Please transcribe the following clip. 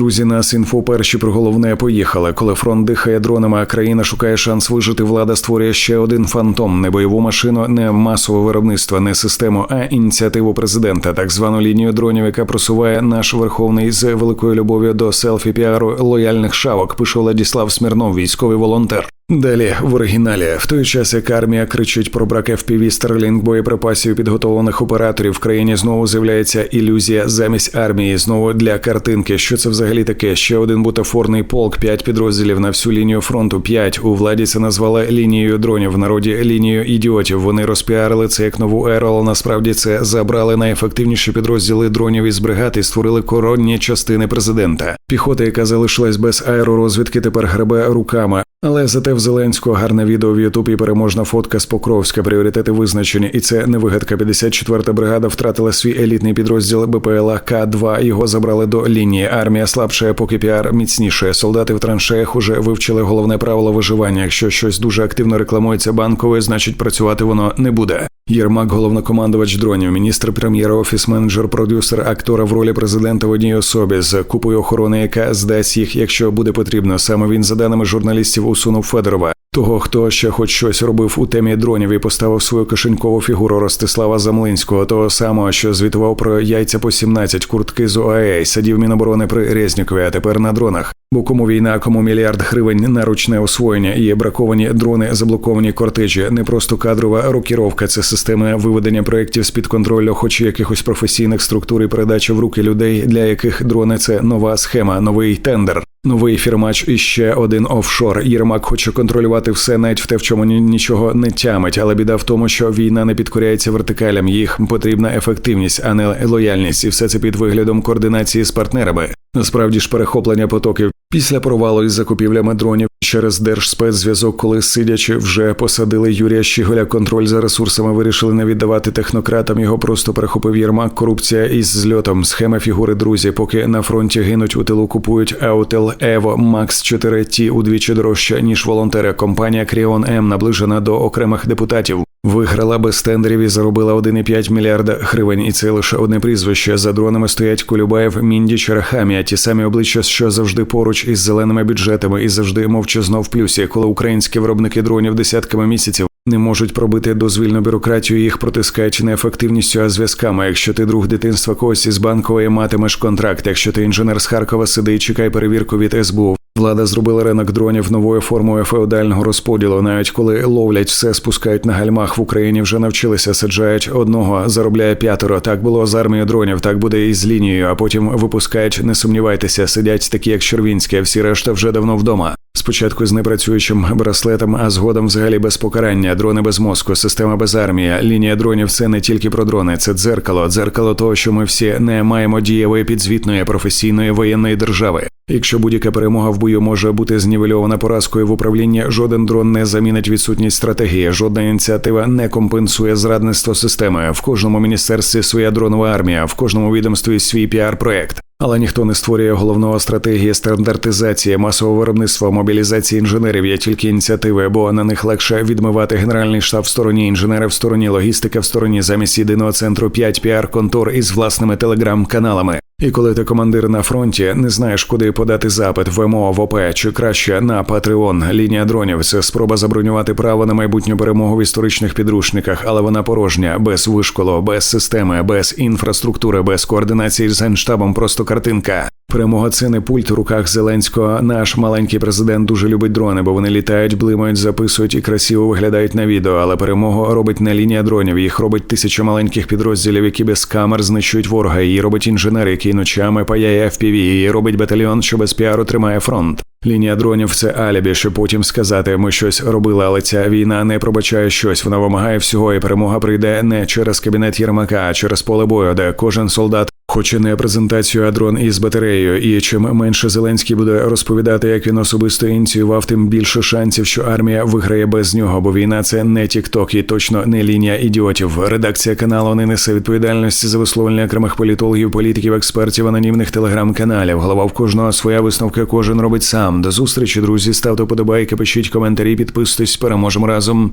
Друзі, нас інфо перші про головне поїхали. Коли фронт дихає дронами, а країна шукає шанс вижити. Влада створює ще один фантом, не бойову машину, не масове виробництво, не систему, а ініціативу президента, так звану лінію дронів, яка просуває наш верховний з великою любов'ю до селфі піару лояльних шавок. Пише Владіслав Смірнов, військовий волонтер. Далі в оригіналі, в той час, як армія кричить про брак FPV Starlink боєприпасів підготовлених операторів, в країні знову з'являється ілюзія замість армії. Знову для картинки. Що це взагалі таке? Ще один бутафорний полк, п'ять підрозділів на всю лінію фронту. П'ять у владі це назвали лінією дронів. В народі лінією ідіотів. Вони розпіарили це як нову еру, але насправді це забрали найефективніші підрозділи дронів із бригад і створили коронні частини президента. Піхота, яка залишилась без аеророзвідки, тепер гребе руками. Але зате в Зеленського гарне відео в Ютубі переможна фотка з Покровська. Пріоритети визначені, і це не вигадка. 54-та бригада втратила свій елітний підрозділ БПЛА К-2. Його забрали до лінії. Армія слабшає, поки піар міцніше. Солдати в траншеях уже вивчили головне правило виживання. Якщо щось дуже активно рекламується банковою, значить працювати воно не буде. Єрмак, головнокомандувач дронів, міністр прем'єра, офіс менеджер, продюсер, актора в ролі президента в одній особі з купою охорони, яка здасть їх, якщо буде потрібно. Саме він, за даними журналістів, усунув Федорова. Того, хто ще хоч щось робив у темі дронів і поставив свою кишенькову фігуру Ростислава Замлинського, того самого, що звітував про яйця по 17 куртки з ОАЕ, сидів Міноборони при Резнікові, а тепер на дронах. Бо кому війна, кому мільярд гривень на ручне освоєння і браковані дрони, заблоковані кортежі, не просто кадрова рокіровка, це система виведення проєктів з під контролю, хоч якихось професійних структур і передачі в руки людей, для яких дрони це нова схема, новий тендер. Новий фірмач і ще один офшор. Єрмак хоче контролювати все, навіть в те, в чому нічого не тямить. Але біда в тому, що війна не підкоряється вертикалям. Їх потрібна ефективність, а не лояльність, і все це під виглядом координації з партнерами. Насправді ж перехоплення потоків після провалу із закупівлями дронів через держспецзв'язок, коли сидячи, вже посадили Юрія Щіголя. Контроль за ресурсами вирішили не віддавати технократам. Його просто перехопив Єрмак. Корупція із зльотом. Схема фігури друзі, поки на фронті гинуть у тилу купують Аутел Ево Макс 4 Ті удвічі дорожче ніж волонтери. Компанія Кріон М наближена до окремих депутатів. Виграла без тендерів і заробила 1,5 мільярда гривень. І це лише одне прізвище. За дронами стоять Кулюбаєв, Міндіч, Рахамія. Ті самі обличчя, що завжди поруч із зеленими бюджетами, і завжди мовчазно в плюсі, коли українські виробники дронів десятками місяців. Не можуть пробити дозвільну бюрократію, їх протискають не ефективністю, а зв'язками. Якщо ти друг дитинства когось із банкової матимеш контракт, якщо ти інженер з Харкова сиди і чекай перевірку від СБУ. Влада зробила ринок дронів новою формою феодального розподілу. Навіть коли ловлять все, спускають на гальмах в Україні. Вже навчилися, саджають одного, заробляє п'ятеро. Так було з армією дронів, так буде і з лінією. А потім випускають. Не сумнівайтеся, сидять такі, як Червінські, всі решта вже давно вдома. Спочатку з непрацюючим браслетом, а згодом взагалі без покарання, дрони без мозку, система без армії. Лінія дронів це не тільки про дрони, це дзеркало, дзеркало того, що ми всі не маємо дієвої підзвітної професійної воєнної держави. Якщо будь-яка перемога в бою може бути знівельована поразкою в управлінні, жоден дрон не замінить відсутність стратегії, жодна ініціатива не компенсує зрадництво системи. В кожному міністерстві своя дронова армія, в кожному відомстві свій піар-проект. Але ніхто не створює головного стратегії стандартизації, масового виробництва, мобілізації інженерів. Є тільки ініціативи, бо на них легше відмивати генеральний штаб в стороні, інженери в стороні, логістика в стороні, замість єдиного центру 5 піар-контор із власними телеграм-каналами. І коли ти командир на фронті, не знаєш, куди подати запит в МО, в ОП чи краще на Патреон. Лінія дронів це спроба забронювати право на майбутню перемогу в історичних підручниках, але вона порожня, без вишколу, без системи, без інфраструктури, без координації з генштабом. Просто картинка. Перемога це не пульт у руках Зеленського. Наш маленький президент дуже любить дрони, бо вони літають, блимають, записують і красиво виглядають на відео. Але перемогу робить не лінія дронів. Їх робить тисяча маленьких підрозділів, які без камер знищують ворога. Її робить інженер, який ночами паяє FPV. Її робить батальйон, що без піару тримає фронт. Лінія дронів це алібі, щоб потім сказати, ми щось робили, але ця війна не пробачає щось. Вона вимагає всього, і перемога прийде не через кабінет Єрмака, а через поле бою, де кожен солдат Хоче не презентацію, а дрон із батареєю. І чим менше Зеленський буде розповідати, як він особисто ініціював, тим більше шансів, що армія виграє без нього. Бо війна це не тікток і точно не лінія ідіотів. Редакція каналу не несе відповідальності за висловлення окремих політологів, політиків, експертів, анонімних телеграм-каналів. Голова в кожного своя висновка, кожен робить сам. До зустрічі, друзі. Ставте подобайки, пишіть коментарі, підписуйтесь. Переможемо разом.